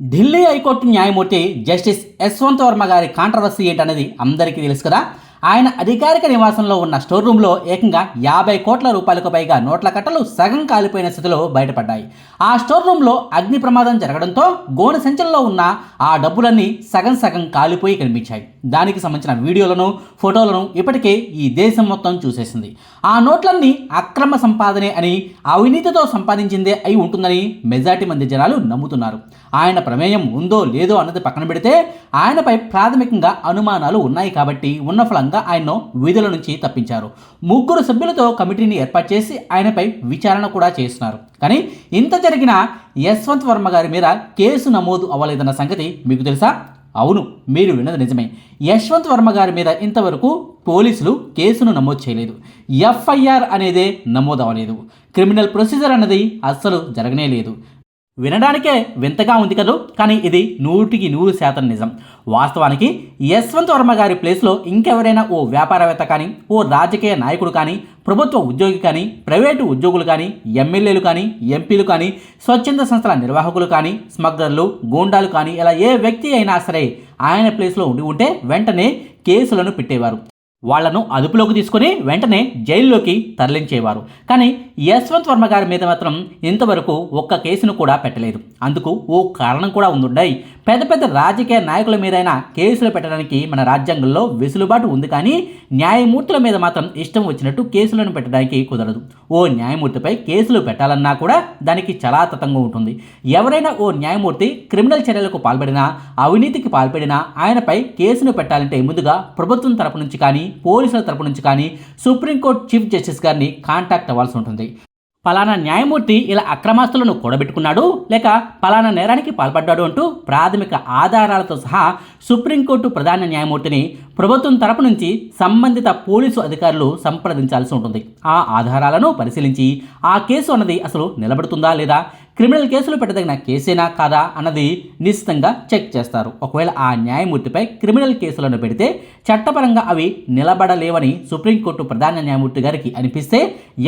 Delhi high court న్యాయమూర్తి justice Yashwant Varma గారి controversy ఏంటనేది అందరికీ తెలుసు కదా. ఆయన అధికారిక నివాసంలో ఉన్న స్టోర్ రూమ్లో ఏకంగా యాభై కోట్ల రూపాయలకు పైగా నోట్ల కట్టలు సగం కాలిపోయిన స్థితిలో బయటపడ్డాయి. ఆ స్టోర్ రూమ్లో అగ్ని ప్రమాదం జరగడంతో గోనె సంచుల్లో ఉన్న ఆ డబ్బులన్నీ సగం సగం కాలిపోయి కనిపించాయి. దానికి సంబంధించిన వీడియోలను ఫోటోలను ఇప్పటికే ఈ దేశం మొత్తం చూసేసింది. ఆ నోట్లన్నీ అక్రమ సంపాదనే అని అవినీతితో సంపాదించిందే అయి ఉంటుందని మెజార్టీ మంది జనాలు నమ్ముతున్నారు. ఆయన ప్రమేయం ఉందో లేదో అన్నది పక్కన పెడితే ఆయనపై ప్రాథమికంగా అనుమానాలు ఉన్నాయి కాబట్టి ఉన్న ఫలంగా ఆయన్ను విధుల నుంచి తప్పించారు. ముగ్గురు సభ్యులతో కమిటీని ఏర్పాటు చేసి ఆయనపై విచారణ కూడా చేస్తున్నారు. కానీ ఇంత జరిగిన యశ్వంత్ వర్మ గారి మీద కేసు నమోదు అవ్వలేదన్న సంగతి మీకు తెలుసా? అవును మీరు విన్నది నిజమే. యశ్వంత్ వర్మ గారి మీద ఇంతవరకు పోలీసులు కేసును నమోదు చేయలేదు. ఎఫ్ఐఆర్ అనేదే నమోదు అవ్వలేదు. క్రిమినల్ ప్రొసీజర్ అన్నది అస్సలు జరగనే లేదు. వినడానికే వింతగా ఉంది కదూ? కానీ ఇది నూటికి నూరు శాతం నిజం. వాస్తవానికి యశ్వంత్ వర్మ గారి ప్లేస్లో ఇంకెవరైనా ఓ వ్యాపారవేత్త కానీ ఓ రాజకీయ నాయకుడు కానీ ప్రభుత్వ ఉద్యోగి కానీ ప్రైవేటు ఉద్యోగులు కానీ ఎమ్మెల్యేలు కానీ ఎంపీలు కానీ స్వచ్ఛంద సంస్థల నిర్వాహకులు కానీ స్మగ్లర్లు గూండాలు కానీ ఇలా ఏ వ్యక్తి అయినా సరే ఆయన ప్లేస్లో ఉండి ఉంటే వెంటనే కేసులను పెట్టేవారు. వాళ్ళను అదుపులోకి తీసుకుని వెంటనే జైల్లోకి తరలించేవారు. కానీ యశ్వంత్ వర్మ గారి మీద మాత్రం ఇంతవరకు ఒక్క కేసును కూడా పెట్టలేదు. అందుకు ఓ కారణం కూడా ఉండుండాయి. పెద్ద పెద్ద రాజకీయ నాయకుల మీదైనా కేసులు పెట్టడానికి మన రాజ్యాంగంలో వెసులుబాటు ఉంది కానీ న్యాయమూర్తుల మీద మాత్రం ఇష్టం వచ్చినట్టు కేసులను పెట్టడానికి కుదరదు. ఓ న్యాయమూర్తిపై కేసులు పెట్టాలన్నా కూడా దానికి చాలా తతంగా ఉంటుంది. ఎవరైనా ఓ న్యాయమూర్తి క్రిమినల్ చర్యలకు పాల్పడినా అవినీతికి పాల్పడినా ఆయనపై కేసును పెట్టాలంటే ముందుగా ప్రభుత్వం తరపు నుంచి కానీ పోలీసుల తరపు నుంచి కానీ సుప్రీంకోర్టు చీఫ్ జస్టిస్ గారిని కాంటాక్ట్ అవ్వాల్సి ఉంటుంది. పలానా న్యాయమూర్తి ఇలా అక్రమాస్తులను కూడబెట్టుకున్నాడు లేక పలానా నేరానికి పాల్పడ్డాడు అంటూ ప్రాథమిక ఆధారాలతో సహా సుప్రీంకోర్టు ప్రధాన న్యాయమూర్తిని ప్రభుత్వం తరపు నుంచి సంబంధిత పోలీసు అధికారులు సంప్రదించాల్సి ఉంటుంది. ఆ ఆధారాలను పరిశీలించి ఆ కేసు అన్నది అసలు నిలబడుతుందా లేదా క్రిమినల్ కేసులు పెట్టదగిన కేసేనా కాదా అన్నది నిశ్చితంగా చెక్ చేస్తారు. ఒకవేళ ఆ న్యాయమూర్తిపై క్రిమినల్ కేసులను పెడితే చట్టపరంగా అవి నిలబడలేవని సుప్రీంకోర్టు ప్రధాన న్యాయమూర్తి గారికి అనిపిస్తే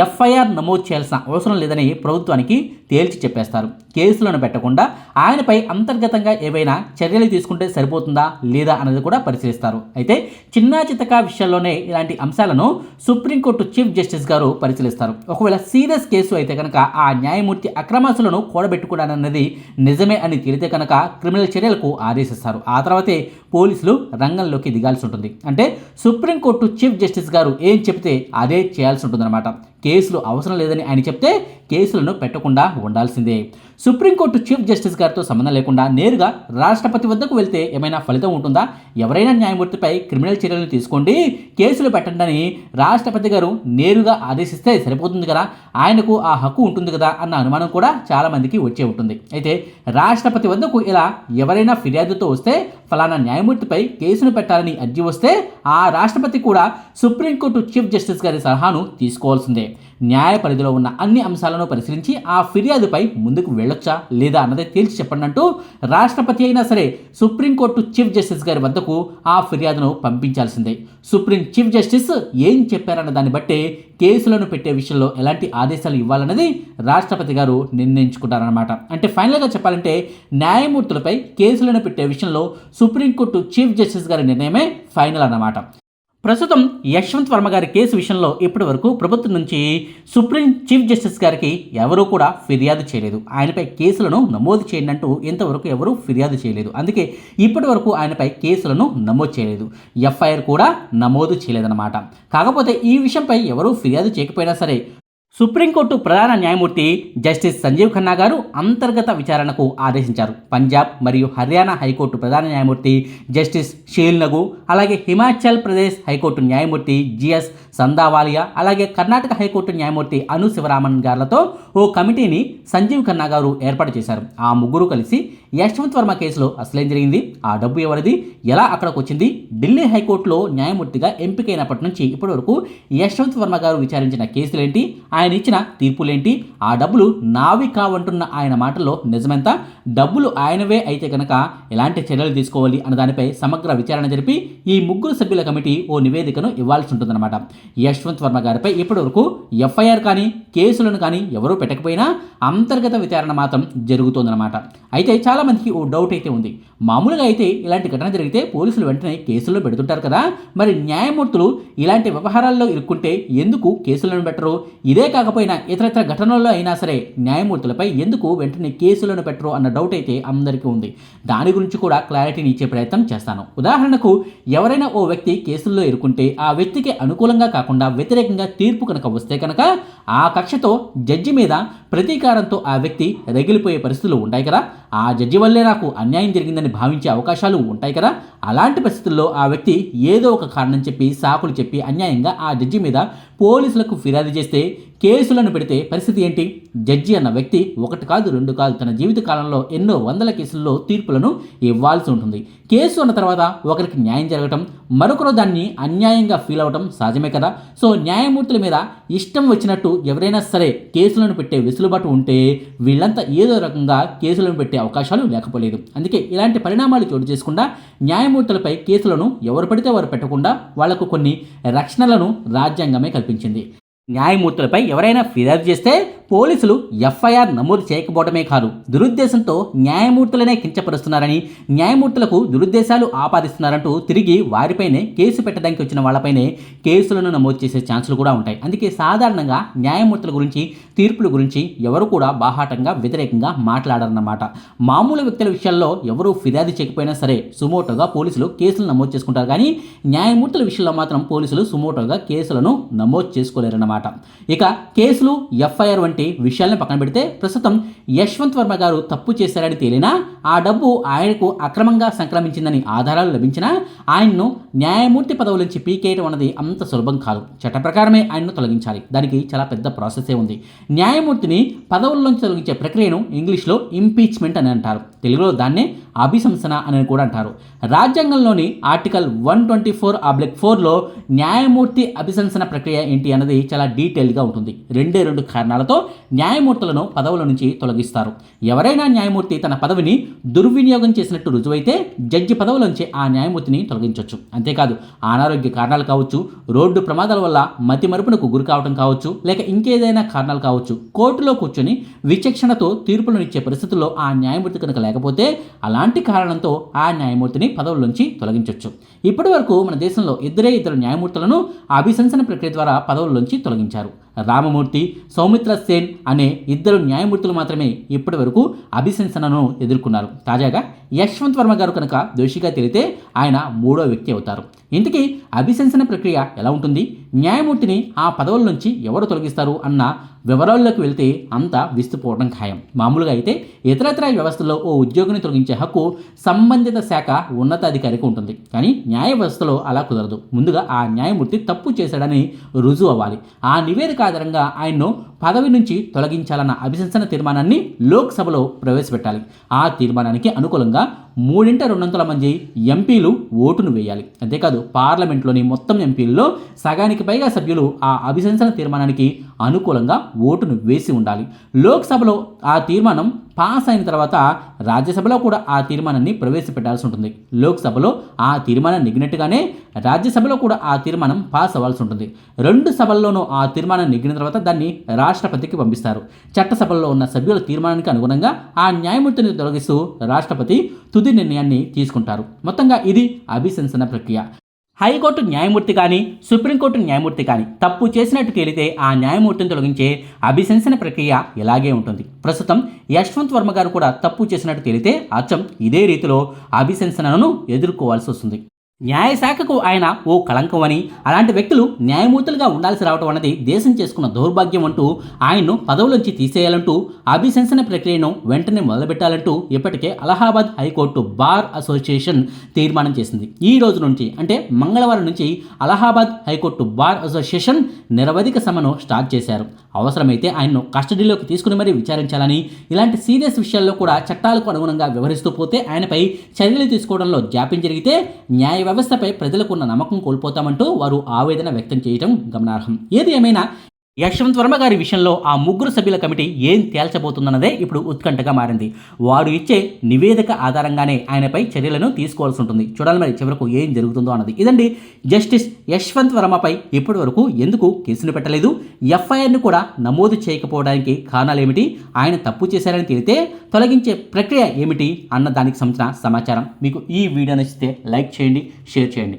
ఎఫ్ఐఆర్ నమోదు చేయాల్సిన అవసరం లేదని ప్రభుత్వానికి తేల్చి చెప్పేస్తారు. కేసులను పెట్టకుండా ఆయనపై అంతర్గతంగా ఏవైనా చర్యలు తీసుకుంటే సరిపోతుందా లేదా అన్నది కూడా పరిశీలిస్తారు. అయితే చిన్న చితక విషయాల్లోనే ఇలాంటి అంశాలను సుప్రీంకోర్టు చీఫ్ జస్టిస్ గారు పరిశీలిస్తారు. ఒకవేళ సీరియస్ కేసు అయితే కనుక ఆ న్యాయమూర్తి అక్రమాసులను కూడబెట్టుకున్నానన్నది నిజమే అని తేలితే కనుక క్రిమినల్ చర్యలకు ఆదేశిస్తారు. ఆ తర్వాతే పోలీసులు రంగంలోకి దిగాల్సి ఉంటుంది. అంటే సుప్రీంకోర్టు చీఫ్ జస్టిస్ గారు ఏం చెప్తే అదే చేయాల్సి ఉంటుందన్నమాట. కేసులు అవసరం లేదని ఆయన చెప్తే కేసులను పెట్టకుండా ఉండాల్సిందే. సుప్రీంకోర్టు చీఫ్ జస్టిస్ గారితో సంబంధం లేకుండా నేరుగా రాష్ట్రపతి వద్దకు వెళ్తే ఏమైనా ఫలితం ఉంటుందా? ఎవరైనా న్యాయమూర్తిపై క్రిమినల్ చర్యలు తీసుకోండి కేసులు పెట్టండి రాష్ట్రపతి గారు నేరుగా ఆదేశిస్తే సరిపోతుంది కదా? ఆయనకు ఆ హక్కు ఉంటుంది కదా అన్న అనుమానం కూడా చాలా మందికి వచ్చే ఉంటుంది. అయితే రాష్ట్రపతి వద్దకు ఇలా ఎవరైనా ఫిర్యాదుతో వస్తే ఫలానా న్యాయమూర్తిపై కేసును పెట్టాలని అర్జీ వస్తే ఆ రాష్ట్రపతి కూడా సుప్రీంకోర్టు చీఫ్ జస్టిస్ గారి సలహాను తీసుకోవాల్సిందే. న్యాయ పరిధిలో ఉన్న అన్ని అంశాలను పరిశీలించి ఆ ఫిర్యాదుపై ముందుకు వెళ్ళొచ్చా లేదా అన్నది తేల్చి చెప్పండి అంటూ రాష్ట్రపతి అయినా సరే సుప్రీంకోర్టు చీఫ్ జస్టిస్ గారి వద్దకు ఆ ఫిర్యాదును పంపించాల్సిందే. సుప్రీం చీఫ్ జస్టిస్ ఏం చెప్పారన్న దాన్ని బట్టే కేసులను పెట్టే విషయంలో ఎలాంటి ఆదేశాలు ఇవ్వాలన్నది రాష్ట్రపతి గారు నిర్ణయించుకుంటారన్నమాట. అంటే ఫైనల్గా చెప్పాలంటే న్యాయమూర్తులపై కేసులను పెట్టే విషయంలో సుప్రీంకోర్టు చీఫ్ జస్టిస్ గారి నిర్ణయమే ఫైనల్ అన్నమాట. ప్రస్తుతం యశ్వంత్ వర్మ గారి కేసు విషయంలో ఇప్పటి వరకు ప్రభుత్వం నుంచి సుప్రీం చీఫ్ జస్టిస్ గారికి ఎవరూ కూడా ఫిర్యాదు చేయలేదు. ఆయనపై కేసులను నమోదు చేయండి అంటూ ఇంతవరకు ఎవరూ ఫిర్యాదు చేయలేదు. అందుకే ఇప్పటి వరకు ఆయనపై కేసులను నమోదు చేయలేదు. ఎఫ్ఐఆర్ కూడా నమోదు చేయలేదన్నమాట. కాకపోతే ఈ విషయంపై ఎవరూ ఫిర్యాదు చేయకపోయినా సరే సుప్రీంకోర్టు ప్రధాన న్యాయమూర్తి జస్టిస్ సంజీవ్ ఖన్నా గారు అంతర్గత విచారణకు ఆదేశించారు. పంజాబ్ మరియు హర్యానా హైకోర్టు ప్రధాన న్యాయమూర్తి జస్టిస్ షీల్ నగు అలాగే హిమాచల్ ప్రదేశ్ హైకోర్టు న్యాయమూర్తి జిఎస్ సందావాలియా అలాగే కర్ణాటక హైకోర్టు న్యాయమూర్తి అను శివరామన్ గారులతో ఓ కమిటీని సంజీవ్ ఖన్నా గారు ఏర్పాటు చేశారు. ఆ ముగ్గురు కలిసి యశ్వంత్ వర్మ కేసులో అసలేం జరిగింది? ఆ డబ్బు ఎవరిది? ఎలా అక్కడికి వచ్చింది ఢిల్లీ హైకోర్టులో న్యాయమూర్తిగా ఎంపికైనప్పటి నుంచి ఇప్పటివరకు యశ్వంత్ వర్మ గారు విచారించిన కేసులేంటి? ఆయన ఆయన ఇచ్చిన తీర్పులేంటి? ఆ డబ్బులు నావి కావంటున్న ఆయన మాటల్లో నిజమెంత? డబ్బులు ఆయనవే అయితే కనుక ఎలాంటి చర్యలు తీసుకోవాలి అన్న దానిపై సమగ్ర విచారణ జరిపి ఈ ముగ్గురు సభ్యుల కమిటీ ఓ నివేదికను ఇవ్వాల్సి ఉంటుందన్నమాట. యశ్వంత్ వర్మ గారిపై ఇప్పటివరకు ఎఫ్ఐఆర్ కానీ కేసులను కానీ ఎవరూ పెట్టకపోయినా అంతర్గత విచారణ మాత్రం జరుగుతోందన్నమాట. అయితే చాలామందికి ఓ డౌట్ అయితే ఉంది. మామూలుగా అయితే ఇలాంటి ఘటన జరిగితే పోలీసులు వెంటనే కేసుల్లో పెడుతుంటారు కదా. మరి న్యాయమూర్తులు ఇలాంటి వ్యవహారాల్లో ఇరుక్కుంటే ఎందుకు కేసులను పెట్టరు? ఇదే కాకపోయినా ఇతరత్ర ఘటనల్లో అయినా సరే న్యాయమూర్తులపై ఎందుకు వెంటనే కేసులను పెట్టరు అన్న డౌట్ అయితే అందరికీ ఉంది. దాని గురించి కూడా క్లారిటీని ఇచ్చే ప్రయత్నం చేస్తాను. ఉదాహరణకు ఎవరైనా ఓ వ్యక్తి కేసుల్లో ఇరుకుంటే ఆ వ్యక్తికి అనుకూలంగా కాకుండా వ్యతిరేకంగా తీర్పు కనుక వస్తే కనుక ఆ కక్షతో జడ్జి మీద ప్రతీకారంతో ఆ వ్యక్తి రగిలిపోయే పరిస్థితులు ఉంటాయి కదా. ఆ జడ్జి వల్లే నాకు అన్యాయం జరిగిందని భావించే అవకాశాలు ఉంటాయి కదా? అలాంటి పరిస్థితుల్లో ఆ వ్యక్తి ఏదో ఒక కారణం చెప్పి సాకులు చెప్పి అన్యాయంగా ఆ జడ్జి మీద పోలీసులకు ఫిర్యాదు చేస్తే కేసులను పెడితే పరిస్థితి ఏంటి? జడ్జి అన్న వ్యక్తి ఒకటి కాదు రెండు కాదు తన జీవిత కాలంలో ఎన్నో వందల కేసుల్లో తీర్పులను ఇవ్వాల్సి ఉంటుంది. కేసు అన్న తర్వాత ఒకరికి న్యాయం జరగటం మరొకరు దాన్ని అన్యాయంగా ఫీల్ అవటం సహజమే కదా? సో న్యాయమూర్తుల మీద ఇష్టం వచ్చినట్టు ఎవరైనా సరే కేసులను పెట్టే వెసులుబాటు ఉంటే వీళ్ళంతా ఏదో రకంగా కేసులను పెట్టే అవకాశాలు లేకపోలేదు. అందుకే ఇలాంటి పరిణామాలు చోటు చేసుకుండా న్యాయమూర్తులపై కేసులను ఎవరు పడితే వారు పెట్టకుండా వాళ్ళకు కొన్ని రక్షణలను రాజ్యాంగమే కల్పించింది. న్యాయమూర్తులపై ఎవరైనా ఫిర్యాదు చేస్తే పోలీసులు ఎఫ్ఐఆర్ నమోదు చేయకపోవడమే కాదు దురుద్దేశంతో న్యాయమూర్తులనే కించపరుస్తున్నారని న్యాయమూర్తులకు దురుద్దేశాలు ఆపాదిస్తున్నారంటూ తిరిగి వారిపైనే కేసు పెట్టడానికి వచ్చిన వాళ్ళపైనే కేసులను నమోదు చేసే ఛాన్సులు కూడా ఉంటాయి. అందుకే సాధారణంగా న్యాయమూర్తుల గురించి తీర్పుల గురించి ఎవరు కూడా బాహాటంగా వ్యతిరేకంగా మాట్లాడారన్నమాట. మామూలు వ్యక్తుల విషయాల్లో ఎవరు ఫిర్యాదు చేయకపోయినా సరే సుమోటోగా పోలీసులు కేసులు నమోదు చేసుకుంటారు. కానీ న్యాయమూర్తుల విషయంలో మాత్రం పోలీసులు సుమోటోగా కేసులను నమోదు చేసుకోలేరన్నమాట. ఇక కేసులు ఎఫ్ఐఆర్ వంటి విషయాలను పక్కన పెడితే ప్రస్తుతం యశ్వంత్ వర్మ గారు తప్పు చేశారని తేలినా ఆ డబ్బు ఆయనకు అక్రమంగా సంక్రమించిందని ఆధారాలు లభించినా ఆయన్ను న్యాయమూర్తి పదవుల నుంచి పీకేయడం అన్నది అంత సులభం కాదు. చట్ట ప్రకారమే ఆయన్ను తొలగించాలి. దానికి చాలా పెద్ద ప్రాసెసే ఉంది. న్యాయమూర్తిని పదవుల్లోంచి తొలగించే ప్రక్రియను ఇంగ్లీష్లో ఇంపీచ్మెంట్ అని అంటారు. తెలుగులో దాన్నే అభిశంసన అని కూడా అంటారు. రాజ్యాంగంలోని article one twenty four oblique ఫోర్లో న్యాయమూర్తి అభిశంసన ప్రక్రియ ఏంటి అన్నది చాలా డీటెయిల్గా ఉంటుంది. రెండే రెండు కారణాలతో న్యాయమూర్తులను పదవుల నుంచి తొలగిస్తారు. ఎవరైనా న్యాయమూర్తి తన పదవిని దుర్వినియోగం చేసినట్టు రుజువైతే జడ్జి పదవుల నుంచి ఆ న్యాయమూర్తిని తొలగించవచ్చు అంతేకాదు అనారోగ్య కారణాలు కావచ్చు రోడ్డు ప్రమాదాల వల్ల మతి మరుపునకు గురి కావడం కావచ్చు లేక ఇంకేదైనా కారణాలు కావచ్చు కోర్టులో కూర్చొని విచక్షణతో తీర్పులను ఇచ్చే పరిస్థితుల్లో ఆ న్యాయమూర్తి కనుక లేకపోతే అలాంటి కారణంతో ఆ న్యాయమూర్తిని పదవుల నుంచి తొలగించవచ్చు ఇప్పటి వరకు మన దేశంలో ఇద్దరే ఇద్దరు న్యాయమూర్తులను అభిశంసన ప్రక్రియ ద్వారా పదవుల నుంచి తొలగించారు. రామమూర్తి సౌమిత్ర సేన్ అనే ఇద్దరు న్యాయమూర్తులు మాత్రమే ఇప్పటి వరకు అభిశంసనను ఎదుర్కొన్నారు. తాజాగా యశ్వంత్ వర్మ గారు కనుక దోషిగా తెలితే ఆయన మూడో వ్యక్తి అవుతారు. ఇంతకీ అభిశంసన ప్రక్రియ ఎలా ఉంటుంది? న్యాయమూర్తిని ఆ పదవుల నుంచి ఎవరు తొలగిస్తారు అన్న వివరాల్లోకి వెళ్తే అంతా విస్తుపోవడం ఖాయం. మామూలుగా అయితే ఇతరత్ర వ్యవస్థలో ఓ ఉద్యోగిని తొలగించే హక్కు సంబంధిత శాఖ ఉన్నతాధికారికి ఉంటుంది. కానీ న్యాయ వ్యవస్థలో అలా కుదరదు. ముందుగా ఆ న్యాయమూర్తి తప్పు చేశాడని రుజువు అవ్వాలి. ఆ నివేదిక ఆధారంగా ఆయన్ను పదవి నుంచి తొలగించాలన్న అభిశంసన తీర్మానాన్ని లోక్సభలో ప్రవేశపెట్టాలి. ఆ తీర్మానానికి అనుకూలంగా మూడింట రెండొంతుల మంది ఎంపీలు ఓటును వేయాలి. అంతేకాదు పార్లమెంట్లోని మొత్తం ఎంపీల్లో సగానికి పైగా సభ్యులు ఆ అభిశంసన తీర్మానానికి అనుకూలంగా ఓటును వేసి ఉండాలి. లోక్సభలో ఆ తీర్మానం పాస్ అయిన తర్వాత రాజ్యసభలో కూడా ఆ తీర్మానాన్ని ప్రవేశపెట్టాల్సి ఉంటుంది. లోక్సభలో ఆ తీర్మానం నెగ్గినట్టుగానే రాజ్యసభలో కూడా ఆ తీర్మానం పాస్ అవ్వాల్సి ఉంటుంది. రెండు సభల్లోనూ ఆ తీర్మానం నెగ్గిన తర్వాత దాన్ని రాష్ట్రపతికి పంపిస్తారు. చట్టసభల్లో ఉన్న సభ్యుల తీర్మానానికి అనుగుణంగా ఆ న్యాయమూర్తిని తొలగిస్తూ రాష్ట్రపతి తుది నిర్ణయాన్ని తీసుకుంటారు. మొత్తంగా ఇది అభిశంసన ప్రక్రియ. హైకోర్టు న్యాయమూర్తి కానీ సుప్రీంకోర్టు న్యాయమూర్తి కానీ తప్పు చేసినట్టు తేలితే ఆ న్యాయమూర్తిని తొలగించే అభిశంసన ప్రక్రియ ఇలాగే ఉంటుంది. ప్రస్తుతం యశ్వంత్ వర్మ గారు కూడా తప్పు చేసినట్టు తేలితే అచ్చం ఇదే రీతిలో అభిశంసనను ఎదుర్కోవాల్సి వస్తుంది. న్యాయశాఖకు ఆయన ఓ కళంకం అని అలాంటి వ్యక్తులు న్యాయమూర్తులుగా ఉండాల్సి రావడం అన్నది దేశం చేసుకున్న దౌర్భాగ్యం అంటూ ఆయన్ను పదవులోంచి తీసేయాలంటూ అభిశంసన ప్రక్రియను వెంటనే మొదలుపెట్టాలంటూ ఇప్పటికే అలహాబాద్ హైకోర్టు బార్ అసోసియేషన్ తీర్మానం చేసింది. ఈ రోజు నుంచి అంటే మంగళవారం నుంచి అలహాబాద్ హైకోర్టు బార్ అసోసియేషన్ నిరవధిక సమ్మెను స్టార్ట్ చేశారు. అవసరమైతే ఆయన్ను కస్టడీలోకి తీసుకుని మరీ విచారించాలని ఇలాంటి సీరియస్ విషయాల్లో కూడా చట్టాలకు అనుగుణంగా వ్యవహరిస్తూ పోతే ఆయనపై చర్యలు తీసుకోవడంలో జాప్యం జరిగితే న్యాయ వ్యవస్థపై ప్రజలకు ఉన్న నమ్మకం కోల్పోతామంటూ వారు ఆవేదన వ్యక్తం చేయడం గమనార్హం. ఏది ఏమైనా యశ్వంత్ వర్మ గారి విషయంలో ఆ ముగ్గురు సభ్యుల కమిటీ ఏం తేల్చబోతుందన్నదే ఇప్పుడు ఉత్కంఠగా మారింది. వారు ఇచ్చే నివేదిక ఆధారంగానే ఆయనపై చర్యలను తీసుకోవాల్సి ఉంటుంది. చూడాలి మరి చివరకు ఏం జరుగుతుందో అన్నది. ఇదండి జస్టిస్ యశ్వంత్ వర్మపై ఇప్పటి వరకు ఎందుకు కేసును పెట్టలేదు? ఎఫ్ఐఆర్ను కూడా నమోదు చేయకపోవడానికి కారణాలు ఏమిటి ఆయన తప్పు చేశారని తెలితే తొలగించే ప్రక్రియ ఏమిటి? అన్న దానికి సంబంధించిన సమాచారం. మీకు ఈ వీడియో నచ్చితే లైక్ చేయండి షేర్ చేయండి.